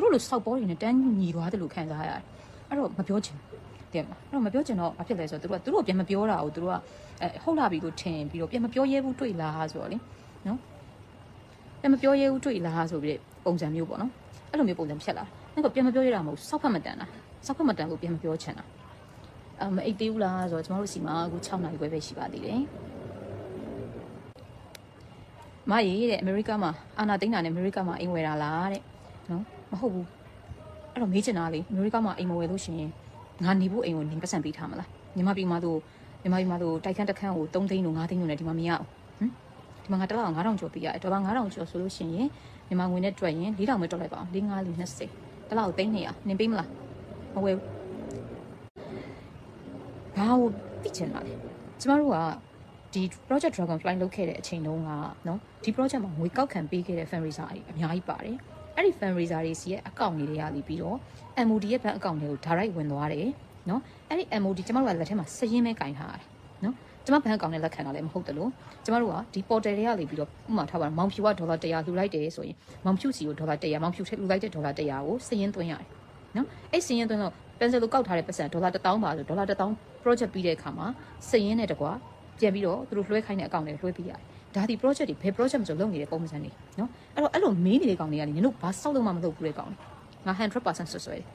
သူတို့လိုစောက်ပေါ်တွေနဲ့တန်းညီသွားတယ်လို့ခံစားရတယ်အဲ့တော့မပြောချင်တဲ့မှာအဲ့တော့မပြောချင်တော့ဘာဖြစ်လဲဆိုတော့သူတို့ကသူတို့ပြန်မပြောတာကိုသူတို့ကအဲဟုတ်လာပြီလို့ထင်ပြီးတော့ပြန်မပြောရဲဘူးတွေ့လားဆိုတော့လေနော်ပြန်မပြောရဲဘူးတွေ့လားဆိုပြီးပုံစံမျိုးပေါ့နော်အဲ့လိုမျိုးပုံစံဖြစ်လာအဲ့တော့ပြန်မပြောရတာမဟုတ်စောက်ဖက်မတန်တာစောက်ဖက်မတန်လို့ပြန်မပြောချင်တာအမအိတ်သေးဘူးလားဆိုတော့ကျမတို့စီမှာအခု6နာရီခွဲပဲရှိပါသေးတယ်မရေတဲ့အမေရိကမှာအာနာသိန်းတာနဲ့အမေရိကမှာအိမ်ဝယ်တာလားတဲ့နော် မဟုတ်ဘူးအဲ့တော့မေးချင်တာလေအမေရိကမှာအိမ်မဝယ်လို့ရှိရင်ငါနေဖို့အိမ်ကိုနင်ပတ်စံပေးထားမလားညီမပြည်မှာတို့ညီမပြည်မှာတို့တိုက်ခန်းတစ်ခန်းကို3သိန်းလို့5သိန်းလို့လည်းဒီမှာမရအောင်ဟမ်ဒီမှာငါတစ်လောက်9000ကျော်ပေးရတယ်ဒေါ်လာ9000ကျော်ဆိုလို့ရှိရင်ညီမငွေနဲ့တွက်ရင်4000ပဲတွက်လိုက်ပါအောင်4 5 4 20တစ်လောက်သိန်း200နင်ပေးမလားမဝယ်ဘူးဘာလို့သိချင်တာလဲကျမတို့ကဒီ project dragonfly လုပ်ခဲ့တဲ့အချိန်တုန်းကနော်ဒီ project မှာငွေကောက်ခံပေးခဲ့တဲ့ fundraiser တွေအများကြီးပါတယ် အဲ့ဒီ fundraiser တွေစီရဲ့ account တွေရပြီးပြီးတော့ MOD ရဲ့ bank account တွေကို direct ဝင်သွားတယ်နော်အဲ့ဒီ MOD ကျမတို့ကလက်ထဲမှာစရင်ပဲကင်ထားရတယ်နော်ကျမ bank account နဲ့လက်ခံတာလည်းမဟုတ်တယ်လို့ကျမတို့ကဒီ portal တွေကနေပြီးတော့ဥပမာထားပါတော့မောင်ဖြူကဒေါ်လာ100လှူလိုက်တယ်ဆိုရင်မောင်ဖြူစီကိုဒေါ်လာ100မောင်ဖြူထည့်လှူလိုက်တဲ့ဒေါ်လာ100ကိုစရင်သွင်းရတယ်နော်အဲ့စရင်သွင်းတော့ pencil ကိုကောက်ထားတဲ့ပတ်စံဒေါ်လာ1000ပါဆိုဒေါ်လာ1000 project ပြီးတဲ့အခါမှာစရင်နဲ့တကွာပြန်ပြီးတော့သူတို့လွှဲခိုင်းတဲ့အကောင့်တွေလွှဲပေးရတယ် ဒါဒီ project တွေဘယ် project မဆိုလုပ်နေတဲ့ပုံစံတွေနော်အဲ့တော့အဲ့လိုမေးနေတဲ့ကောင်တွေကလေနင်တို့ဘာစောက်လို့မှမလုပ်ဘူးတဲ့ကောင်တွေငါ100%ဆွဆွဲတယ်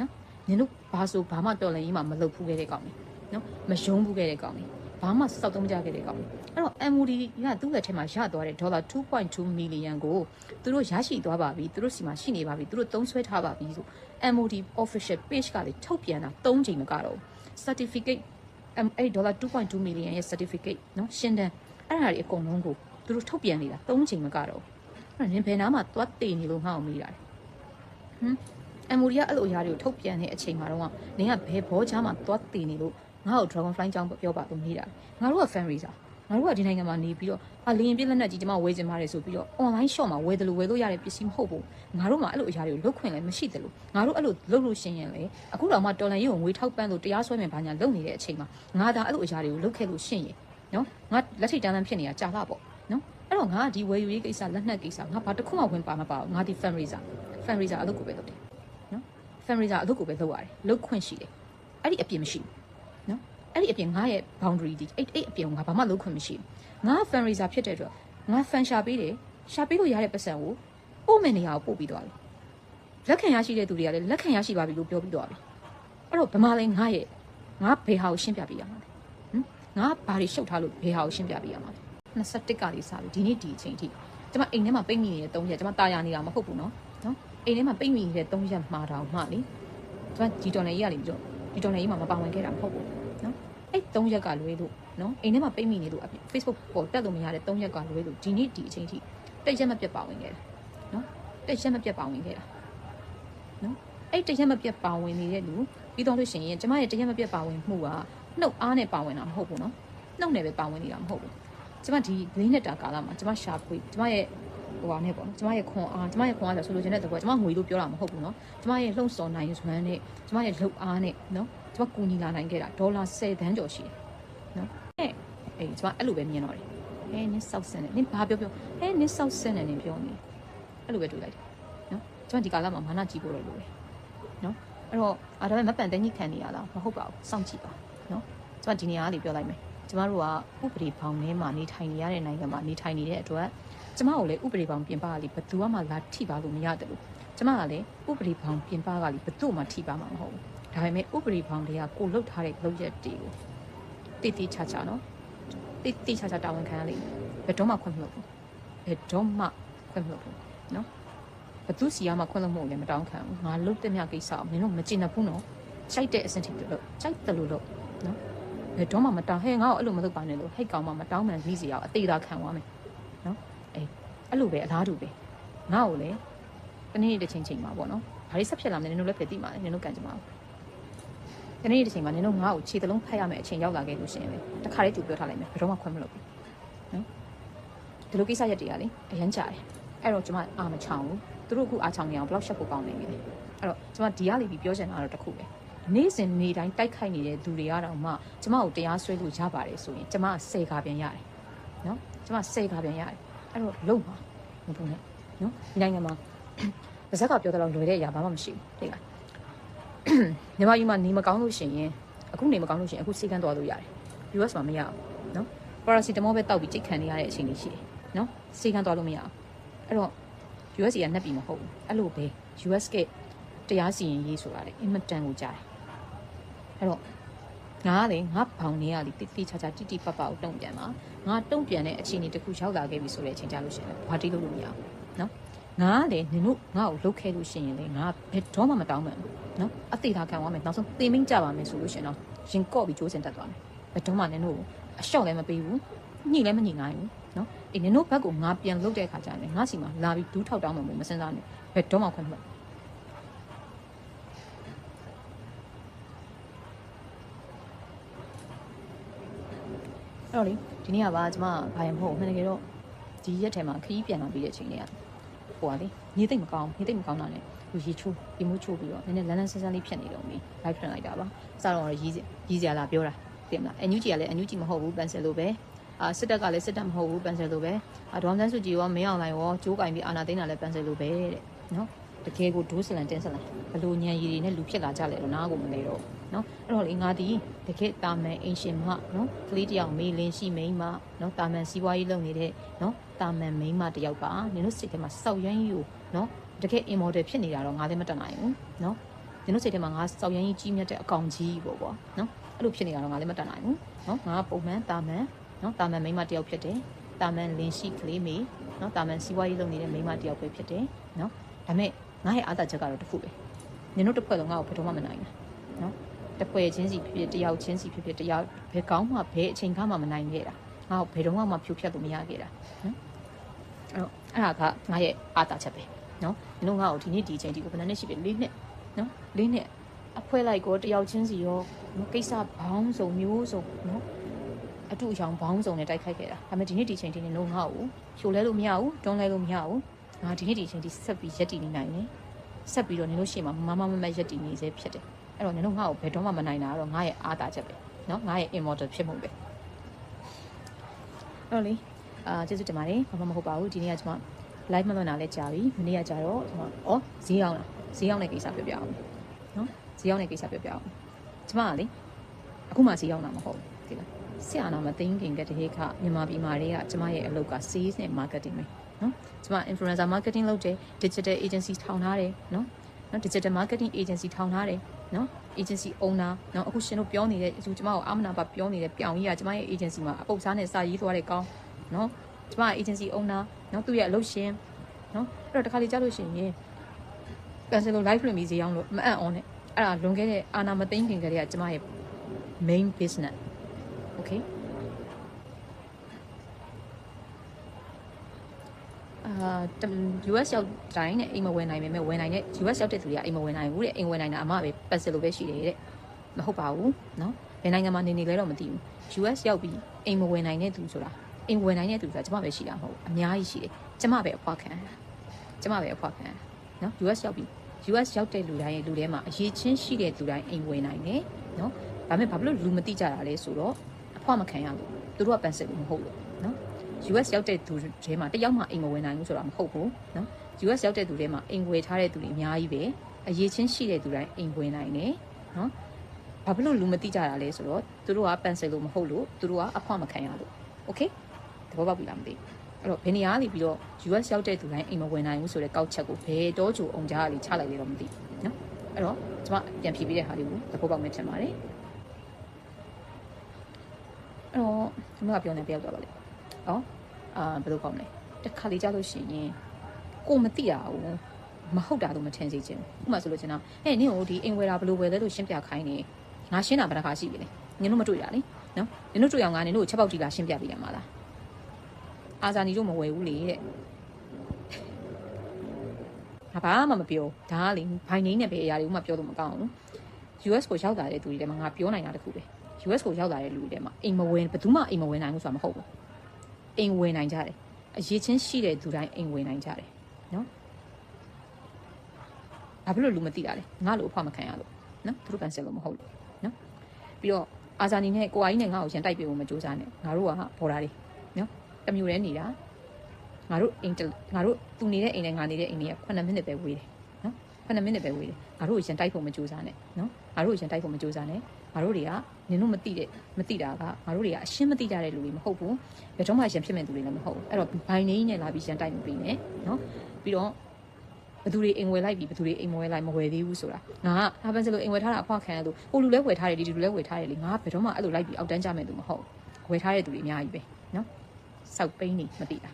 နော်နင်တို့ဘာဆိုဘာမှတော်လည်းကြီးမှမလုပ်ဘူးခဲ့တဲ့ကောင်တွေနော်မယုံဘူးခဲ့တဲ့ကောင်တွေဘာမှစောက်သုံးကြခဲ့တဲ့ကောင်တွေအဲ့တော့ MOD ကသူ့လက်ထဲမှာရသွားတဲ့ဒေါ်လာ2.2 million ကိုသူတို့ရရှိသွားပါပြီသူတို့စီမှာရှိနေပါပြီသူတို့သုံးဆွဲထားပါပြီဆို MOD official page ကလေထုတ်ပြန်တာ၃ချိန်မကတော့ certificate အဲ့ဒေါ်လာ2.2 million ရဲ့ certificate နော်ရှင်းတန်း အဲ့ဒါတွေအကုန်လုံးကိုသူတို့ထုတ်ပြန်နေတာ၃ချိန်မကတော့အဲ့နင်ဘယ်နားမှာသွားတည်နေလို့ငါ့ကိုမေးတာလဲဟမ်အမိုရီကအဲ့လိုအရာတွေကိုထုတ်ပြန်တဲ့အချိန်မှာတော့နင်ကဘယ်ဘောချာမှာသွားတည်နေလို့ငါ့ကို dragonfly ကြောင်းပြောပါလို့မေးတာငါတို့က fan racer ငါတို့ကဒီနိုင်ငံမှာနေပြီးတော့ဟာလင်းပြည့်လက်နက်ကြီးကျမဝယ်ချင်ပါတယ်ဆိုပြီးတော့ online shop မှာဝယ်တယ်လို့ဝယ်လို့ရတဲ့ပစ္စည်းမဟုတ်ဘူးငါတို့မှအဲ့လိုအရာတွေကိုလုတ်ခွင့်လည်းမရှိတယ်လို့ငါတို့အဲ့လိုလုတ်လို့ရှင်ရင်လေအခုတော့မှတော်လန်ရေးကိုငွေထောက်ပံ့လို့တရားစွဲမယ်ဘာညာလုပ်နေတဲ့အချိန်မှာငါသာအဲ့လိုအရာတွေကိုလုတ်ခဲ့လို့ရှင်ရင် နော်ငါလက်ထိတ်တန်းတန်းဖြစ်နေတာကြာလာပေါ့နော်အဲ့တော့ငါဒီဝယ်ယူရေးကိစ္စလက်နက်ကိစ္စငါဘာတစ်ခုမှဝင်ပါမပါဘူးငါဒီ fan racer fan racer အလုပ်ကိုပဲလုပ်တယ်နော် fan racer အလုပ်ကိုပဲလုပ်ရတယ်လုပ်ခွင့်ရှိတယ်အဲ့ဒီအပြစ်မရှိဘူးနော်အဲ့ဒီအပြင်ငါရဲ့ boundary ဒီအဲ့အဲ့အပြင်ငါဘာမှလုပ်ခွင့်မရှိဘူးငါ fan racer ဖြစ်တဲ့အတွက်ငါ fan ရှာပေးတယ်ရှာပေးလို့ရတဲ့ပတ်စံကိုပို့မယ်နေရာကိုပို့ပြီးသွားပြီလက်ခံရရှိတဲ့သူတွေကလည်းလက်ခံရရှိပါပြီလို့ပြောပြီးသွားပြီအဲ့တော့ဗမာလဲငါရဲ့ငါဘယ်ဟာကိုရှင်းပြပေးရမှာလဲဟမ် ငါဘာတွေရှုပ်ထားလို့ဘယ်ဟာကိုရှင်းပြပေးရမှာလဲ21ကလေးစပြီဒီနေ့ဒီအချိန်ထိကျွန်မအိမ်ထဲမှာပိတ်မိနေတဲ့3ရက်ကျွန်မတာယာနေတာမဟုတ်ဘူးနော်နော်အိမ်ထဲမှာပိတ်မိနေတဲ့3ရက်မှာတောင်မှလေကျွန်မဒီတော်နယ်ကြီးကလေပြီးတော့ဒီတော်နယ်ကြီးမှာမပါဝင်ခဲ့တာမဟုတ်ဘူးနော်အဲ့3ရက်ကလွဲလို့နော်အိမ်ထဲမှာပိတ်မိနေလို့ Facebook ပေါ်တက်လို့မရတဲ့3ရက်ကလွဲလို့ဒီနေ့ဒီအချိန်ထိတက်ရက်မပြတ်ပါဝင်ခဲ့တာနော်တက်ရက်မပြတ်ပါဝင်ခဲ့တာနော်အဲ့တက်ရက်မပြတ်ပါဝင်နေတဲ့လူပြီးတော့လို့ရှိရင်ကျွန်မရဲ့တက်ရက်မပြတ်ပါဝင်မှုက နှုတ်အားနဲ့ပါဝင်တာမဟုတ်ဘူးနော်နှုတ်နဲ့ပဲပါဝင်နေတာမဟုတ်ဘူးကျွန်မဒီလေးနှစ်တာကာလမှာကျွန်မရှာဖွေကျွန်မရဲ့ဟိုပါနဲ့ပေါ့နော်ကျွန်မရဲ့ခွန်အားကျွန်မရဲ့ခွန်အားဆိုဆိုလိုချင်တဲ့သဘောကျွန်မငွေလို့ပြောတာမဟုတ်ဘူးနော်ကျွန်မရဲ့လှုံ့ဆော်နိုင်စွမ်းနဲ့ကျွန်မရဲ့လှုပ်အားနဲ့နော်ကျွန်မကူညီလာနိုင်ခဲ့တာဒေါ်လာ10တန်းကျော်ရှိတယ်နော်အဲ့အေးကျွန်မအဲ့လိုပဲမြင်တော့တယ်အဲနင်းဆောက်စင်တယ်နင်းဘာပြောပြောအဲနင်းဆောက်စင်တယ်နင်းပြောနေအဲ့လိုပဲတွေ့လိုက်တယ်နော်ကျွန်မဒီကာလမှာမာနကြည့်ဖို့တော့လိုတယ်နော်အဲ့တော့အာဒါပေမဲ့မပန်တဲ့ညှိခံနေရလားမဟုတ်ပါဘူးစောင့်ကြည့်ပါ နော်ကျွန်မဒီနေရာလေးပြောလိုက်မယ်ကျမတို့ကဥပဒေဘောင်ထဲမှာနေထိုင်နေရတဲ့နိုင်ငံမှာနေထိုင်နေတဲ့အတွက်ကျမကိုလည်းဥပဒေဘောင်ပြင်ပကလေးဘယ်သူမှလာထိပါလို့မရတယ်လို့ကျမကလည်းဥပဒေဘောင်ပြင်ပကလေးဘယ်သူမှထိပါမှာမဟုတ်ဘူးဒါပေမဲ့ဥပဒေဘောင်တွေကကိုလှုပ်ထားတဲ့လုပ်ရက်တွေကိုတိတိချာချာနော်တိတိချာချာတာဝန်ခံရလိမ့်မယ်ဘယ်တော့မှခွင့်မလုပ်ဘူးဘယ်တော့မှခွင့်မလုပ်ဘူးနော်ဘသူစီကမှခွင့်လို့မဟုတ်လည်းမတောင်းခံဘူးငါလှုပ်တဲ့မြကိစ္စကိုမင်းတို့မကျင်တတ်ဘူးနော်စိုက်တဲ့အဆင့်ထိလို့စိုက်တယ်လို့လို့ နော်ဘယ်တော့မှမတောင်းဟဲ့ငါ့ကိုအဲ့လိုမလုပ်ပါနဲ့လို့ဟိတ်ကောင်မှမတောင်းမှန်ပြီးစီအောင်အသေးသာခံသွားမယ်နော်အေးအဲ့လိုပဲအလားတူပဲငါ့ကိုလည်းတနေ့တစ်ချိန်ချိန်မှာပေါ့နော်ဘာတွေဆက်ဖြစ်လာမလဲနင်တို့လည်းဖြစ်သိမှာလေနင်တို့ကန်ကြမှာတနေ့တစ်ချိန်မှာနင်တို့ငါ့ကိုခြေသလုံးဖက်ရမယ်အချိန်ရောက်လာခဲ့လို့ရှိရင်လေတခါလေးကြိုပြောထားလိုက်မယ်ဘယ်တော့မှခွင့်မလုပ်ဘူးနော်ဒီလိုကိစ္စရက်တွေကလေအရန်ကြာတယ်အဲ့တော့ကျွန်မအာမချောင်ဘူးသူတို့အခုအာချောင်နေအောင်ဘယ်လောက်ရှက်ဖို့ကောင်းနေပြီလဲအဲ့တော့ကျွန်မဒီကလေးပြီးပြောချင်တာတော့တစ်ခုပဲ နေ့စဉ်နေ့တိုင်းတိုက်ခိုက်နေတဲ့သူတွေကတော့မှကျမကိုတရားစွဲလို့ရပါတယ်ဆိုရင်ကျမဆယ်ခါပြန်ရတယ်နော်ကျမဆယ်ခါပြန်ရတယ်အဲ့တော့လုံပါမပုံနဲ့နော်ဒီနိုင်ငံမှာပါဇက်ကပြောတော့လွယ်တဲ့အရာဘာမှမရှိဘူးသိလားမြန်မာပြည်မှာနေမကောင်းလို့ရှိရင်အခုနေမကောင်းလို့ရှိရင်အခုစီကန်းသွားလို့ရတယ် US မှာမရဘူးနော်ပါရာစီတမောပဲတောက်ပြီးကြိတ်ခံနေရတဲ့အချိန်လေးရှိတယ်နော်စီကန်းသွားလို့မရဘူးအဲ့တော့ US ကနှက်ပြီးမဟုတ်ဘူးအဲ့လိုပဲ US ကတရားစီရင်ရေးဆိုတာလေအင်မတန်ကိုကြားတယ် အဲ့တော့ငါကလေငါဘောင်နေရလေတိတိချာချာတိတိပပကိုတုံ့ပြန်ပါငါတုံ့ပြန်တဲ့အခြေအနေတစ်ခုရောက်လာခဲ့ပြီဆိုတဲ့အချိန်ကြလို့ရှိရင်ဘာတိလို့လို့မရဘူးနော်ငါကလေနင်တို့ငါ့ကိုလှုပ်ခဲ့လို့ရှိရင်လေငါဘယ်တော့မှမတောင်းမှန်ဘူးနော်အသေးသာခံသွားမယ်နောက်ဆုံးသေမင်းကြပါမယ်ဆိုလို့ရှိရင်တော့ရင်ကော့ပြီးကြိုးစင်တက်သွားမယ်ဘယ်တော့မှနင်တို့အလျှော့လည်းမပေးဘူးညှိလည်းမညှိနိုင်ဘူးနော်အေးနင်တို့ဘက်ကိုငါပြန်လှုပ်တဲ့အခါကျရင်ငါစီမှာလာပြီးဒူးထောက်တောင်းမှမစင်စားနဲ့ဘယ်တော့မှခွင့်မ အဲ့တော့လေဒီနေ့ကပါကျွန်မဘာရင်မဟုတ်ဘူးမှန်တကယ်တော့ဒီရက်ထဲမှာခရီးပြန်လာပြီးတဲ့အချိန်တွေကဟိုပါလေညီသိမ့်မကောင်းညီသိမ့်မကောင်းတာနဲ့ဟိုရေချိုးဒီမိုးချိုးပြီးတော့နည်းနည်းလန်းလန်းဆန်းဆန်းလေးဖြစ်နေတော့မီ live ထွင်လိုက်တာပါစတော့ရီးရီးစရာလာပြောတာသိမလားအန်ယူဂျီကလည်းအန်ယူဂျီမဟုတ်ဘူးပန်ဆယ်လိုပဲအာစစ်တပ်ကလည်းစစ်တပ်မဟုတ်ဘူးပန်ဆယ်လိုပဲအာဒေါမ်ဆန်းစုကြည်ရောမင်းအောင်လိုင်ရောကျိုးကင်ပြီးအာနာသိန်းတာလည်းပန်ဆယ်လိုပဲတဲ့နော်တကယ်ကိုဒိုးစလန်တင်းစလန်ဘလို့ညံရည်တွေနဲ့လူဖြစ်လာကြလဲတော့နားကိုမလဲတော့ နော်အဲ့တော့လေငါဒီတကယ်တာမန်အင်ရှင်မနော်ကလေးတယောက်မေးလင်းရှိမိန်းမနော်တာမန်စီးပွားရေးလုပ်နေတဲ့နော်တာမန်မိန်းမတယောက်ပါနင်တို့စိတ်ထဲမှာစောက်ရမ်းကြီးကိုနော်တကယ် immortal ဖြစ်နေတာတော့ငါလည်းမတတ်နိုင်ဘူးနော်နင်တို့စိတ်ထဲမှာငါစောက်ရမ်းကြီးကြီးမြတ်တဲ့အကောင်ကြီးပေါ့ကွာနော်အဲ့လိုဖြစ်နေတာတော့ငါလည်းမတတ်နိုင်ဘူးနော်ငါပုံမှန်တာမန်နော်တာမန်မိန်းမတယောက်ဖြစ်တယ်တာမန်လင်းရှိကလေးမေနော်တာမန်စီးပွားရေးလုပ်နေတဲ့မိန်းမတယောက်ပဲဖြစ်တယ်နော်ဒါပေမဲ့ငါရဲ့အားသာချက်ကတော့တစ်ခုပဲနင်တို့တစ်ဖွဲ့လုံးငါ့ကိုဘယ်တော့မှမနိုင်ဘူးနော် တစ်ဖွဲ့ချင်းစီဖြစ်ဖြစ်တယောက်ချင်းစီဖြစ်ဖြစ်တယောက်ဘယ်ကောင်းမှဘယ်အချိန်ကမှမနိုင်ခဲ့တာငါ့ကိုဘယ်တော့မှမဖြိုဖျက်လို့မရခဲ့တာနော်အဲ့တော့အဲ့ဒါကငါရဲ့အားသာချက်ပဲနော်နင်တို့ငါ့ကိုဒီနေ့ဒီအချိန်ဒီကိုဘယ်နှစ်နှစ်ရှိပြီလေးနှစ်နော်လေးနှစ်အဖွဲလိုက်ကောတယောက်ချင်းစီရောနော်ကိစ္စဘောင်းစုံမျိုးစုံနော်အတူအယောင်ဘောင်းစုံနဲ့တိုက်ခိုက်ခဲ့တာဒါပေမဲ့ဒီနေ့ဒီအချိန်ဒီနင်တို့ငါ့ကိုဖြိုလဲလို့မရဘူးတွန်းလဲလို့မရဘူးငါဒီနေ့ဒီအချိန်ဒီဆက်ပြီးရက်တည်နေနိုင်တယ်ဆက်ပြီးတော့နင်တို့ရှေ့မှာမမမမရက်တည်နေစေဖြစ်တယ် အဲ့တော့နင်တို့ငါ့ကိုဘယ်တော့မှမနိုင်တာကတော့ငါရဲ့အားသာချက်ပဲနော်ငါရဲ့ immortal ဖြစ်မှုပဲအဲ့တော့လေအာကျေးဇူးတင်ပါတယ်ဘာမှမဟုတ်ပါဘူးဒီနေ့ကကျွန်မ live မလွန်တာလဲကြာပြီမနေ့ကကြာတော့ကျွန်မဩဈေးအောင်လားဈေးအောင်တဲ့ကိစ္စပြောပြအောင်နော်ဈေးအောင်တဲ့ကိစ္စပြောပြအောင်ကျွန်မကလေအခုမှဈေးအောင်တာမဟုတ်ဘူးဒီလားဆရာနာမသိန်းခင်ကတည်းကမြန်မာပြည်မှာတွေကကျွန်မရဲ့အလုပ်က sales နဲ့ marketing ပဲနော်ကျွန်မ influencer marketing လုပ်တယ် digital agency ထောင်ထားတယ်နော်နော် digital marketing agency ထောင်ထားတယ် နော် agency owner နော်အခုရှင်တို့ပြောနေတဲ့အခုကျွန်မကိုအာမနာပါပြောနေတဲ့ပြောင်ကြီးကကျွန်မရဲ့ agency မှာအပုပ်စားနဲ့စာရေးသွားတဲ့ကောင်းနော်ကျွန်မ agency owner နော်သူ့ရဲ့အလုပ်ရှင်နော်အဲ့တော့တစ်ခါလေကြားလို့ရှိရင် cancel လို့ live လွှင့်ပြီးဈေးအောင်လို့မအံ့ဩနဲ့အဲ့ဒါလွန်ခဲ့တဲ့အာနာမသိမ့်ခင်ကလေးကကျွန်မရဲ့ main business okay US ရောက်တိုင်းနဲ့အိမ်မဝင်နိုင်ပေမဲ့ဝင်နိုင်တဲ့ US ရောက်တဲ့သူတွေကအိမ်မဝင်နိုင်ဘူးတဲ့အိမ်ဝင်နိုင်တာအမပဲပတ်စလို့ပဲရှိတယ်တဲ့မဟုတ်ပါဘူးเนาะဘယ်နိုင်ငံမှာနေနေလဲတော့မသိဘူး US ရောက်ပြီးအိမ်မဝင်နိုင်တဲ့သူဆိုတာအိမ်ဝင်နိုင်တဲ့သူဆိုတာကျမပဲရှိတာမဟုတ်ဘူးအများကြီးရှိတယ်ကျမပဲအဖွားခံကျမပဲအဖွားခံเนาะ US ရောက်ပြီး US ရောက်တဲ့လူတိုင်းရဲ့လူထဲမှာအရေးချင်းရှိတဲ့လူတိုင်းအိမ်ဝင်နိုင်တယ်เนาะဒါပေမဲ့ဘာဖြစ်လို့လူမသိကြတာလဲဆိုတော့အဖွားမခံရလို့သူတို့ကပန်ဆယ်လို့မဟုတ်လို့เนาะ US ရောက်တဲ့သူတွေမှာတယောက်မှအိမ်မဝင်နိုင်ဘူးဆိုတာမဟုတ်ဘူးနော် US ရောက်တဲ့သူတွေမှာအိမ်ဝယ်ထားတဲ့သူတွေအများကြီးပဲအရေးချင်းရှိတဲ့သူတိုင်းအိမ်ဝင်နိုင်တယ်နော်ဘာဖြစ်လို့လူမသိကြတာလဲဆိုတော့သူတို့ကပန်ဆယ်လို့မဟုတ်လို့သူတို့ကအခွင့်မခံရလို့ okay သဘောပေါက်ပြီလားမသိဘူးအဲ့တော့ဘယ်နေရာနေပြီးတော့ US ရောက်တဲ့သူတိုင်းအိမ်မဝင်နိုင်ဘူးဆိုတဲ့ကောက်ချက်ကိုဘယ်တော့ကြုံအောင်ကြားရလေချလိုက်လေတော့မသိဘူးနော်အဲ့တော့ကျွန်မပြန်ဖြေပေးတဲ့ဟာလေးကိုသဘောပေါက်မယ်ဖြစ်ပါတယ်အဲ့တော့ကျွန်မကပြောနေပြောက်သွားပါလိမ့် ဩအာဘယ်လိုကောင်းလဲတစ်ခါလေးကြားလို့ရှိရင်ကိုမသိတာဘူးမဟုတ်တာတော့မထင်စေချင်ဘူးဥပမာဆိုလို့ကျွန်တော်ဟဲ့နင့်ကိုဒီအိမ်ဝယ်တာဘယ်လိုဝယ်လဲလို့ရှင်းပြခိုင်းနေငါရှင်းတာဘယ်တစ်ခါရှိပြီလဲနင်တို့မတွေ့ရလေနော်နင်တို့တွေ့အောင်ငါနင်တို့ချက်ပေါက်ကြည့်လာရှင်းပြပေးရမှာလားအာဇာနီတို့မဝယ်ဘူးလေတဲ့ငါဘာမှမပြောဒါကလေဘိုင်နေနဲ့ပဲအရာတွေဥမာပြောလို့မကောင်းဘူး US ကိုရောက်လာတဲ့သူတွေထဲမှာငါပြောနိုင်တာတခုပဲ US ကိုရောက်လာတဲ့လူတွေထဲမှာအိမ်မဝင်ဘယ်သူမှအိမ်မဝင်နိုင်ဘူးဆိုတာမဟုတ်ဘူး အိမ်ဝင်နိုင်ကြတယ်အရေးချင်းရှိတဲ့သူတိုင်းအိမ်ဝင်နိုင်ကြတယ်နော်ဘာဖြစ်လို့လူမသိတာလဲငါလိုအဖွားမခံရလို့နော်သူတို့ကန်ဆယ်လို့မဟုတ်လို့နော်ပြီးတော့အာဇာနီနဲ့ကိုအာကြီးနဲ့ငါ့ကိုရန်တိုက်ပေးဖို့မကြိုးစားနဲ့ငါတို့ကဘော်ဒါတွေနော်တမျိုးတည်းနေတာငါတို့အိမ်ငါတို့သူနေတဲ့အိမ်နဲ့ငါနေတဲ့အိမ်တွေက9မိနစ်ပဲဝေးတယ်9မိနစ်ပဲဝေးတယ်ငါတို့ကိုရန်တိုက်ဖို့မကြိုးစားနဲ့နော်ငါတို့ကိုရန်တိုက်ဖို့မကြိုးစားနဲ့ငါတို့တွေက နင်တို့မသိတဲ့မသိတာကငါတို့တွေကအရှင်းမသိကြတဲ့လူတွေမဟုတ်ဘူးဘယ်တော့မှရန်ဖြစ်မဲ့သူတွေလည်းမဟုတ်ဘူးအဲ့တော့ဘိုင်နေနဲ့လာပြီးရန်တိုက်မှုပြီးမယ်နော်ပြီးတော့ဘယ်သူတွေအိမ်ဝယ်လိုက်ပြီဘယ်သူတွေအိမ်မဝယ်လိုက်မဝယ်သေးဘူးဆိုတာငါကဟာပန်စလို့အိမ်ဝယ်ထားတာအဖွားခံရလို့ဟိုလူလဲဝယ်ထားတယ်ဒီလူလဲဝယ်ထားတယ်လေငါကဘယ်တော့မှအဲ့လိုလိုက်ပြီးအောက်တန်းကြမဲ့သူမဟုတ်ဝယ်ထားတဲ့သူတွေအများကြီးပဲနော်စောက်ပိန်းနေမသိတာ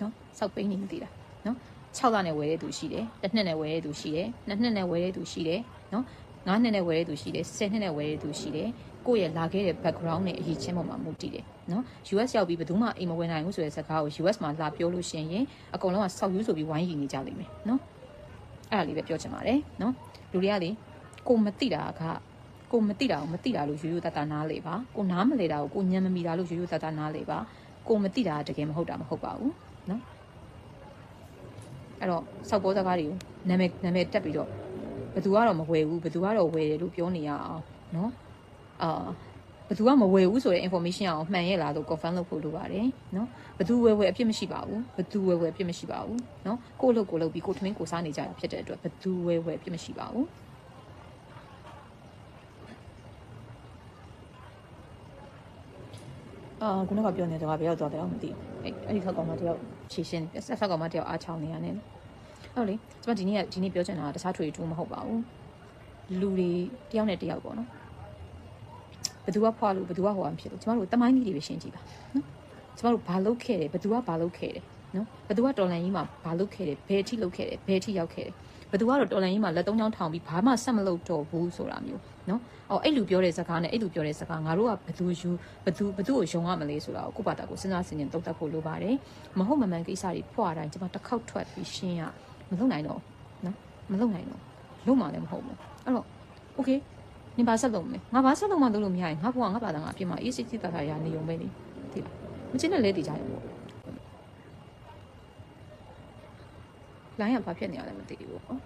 နော်စောက်ပိန်းနေမသိတာနော်6လနဲ့ဝယ်တဲ့သူရှိတယ်တစ်နှစ်နဲ့ဝယ်တဲ့သူရှိတယ်နှစ်နှစ်နဲ့ဝယ်တဲ့သူရှိတယ်နော် 9နှစ်နဲ့ဝယ်တဲ့သူရှိတယ်10နှစ်နဲ့ဝယ်တဲ့သူရှိတယ်ကိုယ့်ရဲ့လာခဲ့တဲ့ background နဲ့အရေးချင်းပေါ်မှာမူတည်တယ်နော် US ရောက်ပြီးဘယ်သူမှအိမ်မဝယ်နိုင်ဘူးဆိုတဲ့စကားကို US မှာလာပြောလို့ရှိရင်အကုန်လုံးကဆောက်ယူဆိုပြီးဝိုင်းရည်နေကြလိမ့်မယ်နော်အဲ့ဒါလေးပဲပြောချင်ပါတယ်နော်လူတွေကလေကိုမသိတာကကိုမသိတာကိုမသိတာလို့ရိုးရိုးသားသားနားလေပါကိုနားမလဲတာကိုကိုညံမမီတာလို့ရိုးရိုးသားသားနားလေပါကိုမသိတာကတကယ်မဟုတ်တာမဟုတ်ပါဘူးနော်အဲ့တော့စောက်ပေါ်စကားတွေကိုနာမည်နာမည်တက်ပြီးတော့ဘ ယ်သူကတော့မဝယ်ဘူးဘယ်သူကတော့ဝယ်တယ်လို့ပြောနေရအောင်နော်အာဘယ်သူကမဝယ်ဘူးဆိုတဲ့ information အောင်မှန်ရဲ့လားလို့ confirm လုပ်ဖို့လိုပါတယ်နော်ဘယ်သူဝယ်ဝယ်အပြစ်မရှိပါဘူးဘယ်သူဝယ်ဝယ်အပြစ်မရှိပါဘူးနော်ကိုယ့်လုပ်ကိုယ်လုပ်ပြီးကိုယ်ထမင်းကိုယ်စားနေကြတာဖြစ်တဲ့အတွက်ဘယ်သူဝယ်ဝယ်အပြစ်မရှိပါဘူးအာခုနကပြောနေတော့ဘယ်ရောက်သွားတယ်အောင်မသိဘူးအဲ့အဲ့ဒီခက်ကောင်မတယောက်ခြေရှင်းဆက်ဖက်ကောင်မတယောက်အားချောင်းနေရတယ် ဟုတ်လေကျွန်မဒီနေ့ကဒီနေ့ပြောချင်တာကတခြားထွေတူမဟုတ်ပါဘူးလူတွေတယောက်နဲ့တယောက်ပေါ့နော်ဘယ်သူကဖွာလို့ဘယ်သူကဟိုအောင်ဖြစ်လို့ကျမတို့တမိုင်းကြီးတွေပဲရှင်းကြည့်ပါနော်ကျမတို့ဘာလုပ်ခဲ့တယ်ဘယ်သူကဘာလုပ်ခဲ့တယ်နော်ဘယ်သူကတော်လန်ကြီးမှာဘာလုပ်ခဲ့တယ်ဘယ်အထိလုပ်ခဲ့တယ်ဘယ်အထိရောက်ခဲ့တယ်ဘယ်သူကတော့တော်လန်ကြီးမှာလက်သုံးချောင်းထောင်ပြီးဘာမှဆက်မလုပ်တော့ဘူးဆိုတာမျိုးနော်အော်အဲ့လူပြောတဲ့စကားနဲ့အဲ့လူပြောတဲ့စကားငါတို့ကဘယ်သူယူဘယ်သူဘယ်သူကိုယုံရမလဲဆိုတာကိုကိုယ့်ဘာသာကိုစဉ်းစားဆင်ခြင်သုံးသပ်ဖို့လိုပါတယ်မဟုတ်မမှန်ကိစ္စတွေဖွာတိုင်းကျမတစ်ခေါက်ထွက်ပြီးရှင်းရ မလုပ်နိုင်တော့နော်မလုပ်နိုင်တော့လုံးမလည်းမဟုတ်ဘူးအဲ့တော့ okay နင်ဘာဆက်လုပ်မလဲငါဘာဆက်လုပ်မှလုပ်လို့မရရင်ငါဘုရားငါဘာသာငါအပြစ်မှာအေးစစ်စစ်တာတာရနေုံပဲလေဒီလားမချင်းနဲ့လဲတည်ကြရပေါ့လိုင်းကဘာဖြစ်နေရလဲမသိဘူးပေါ့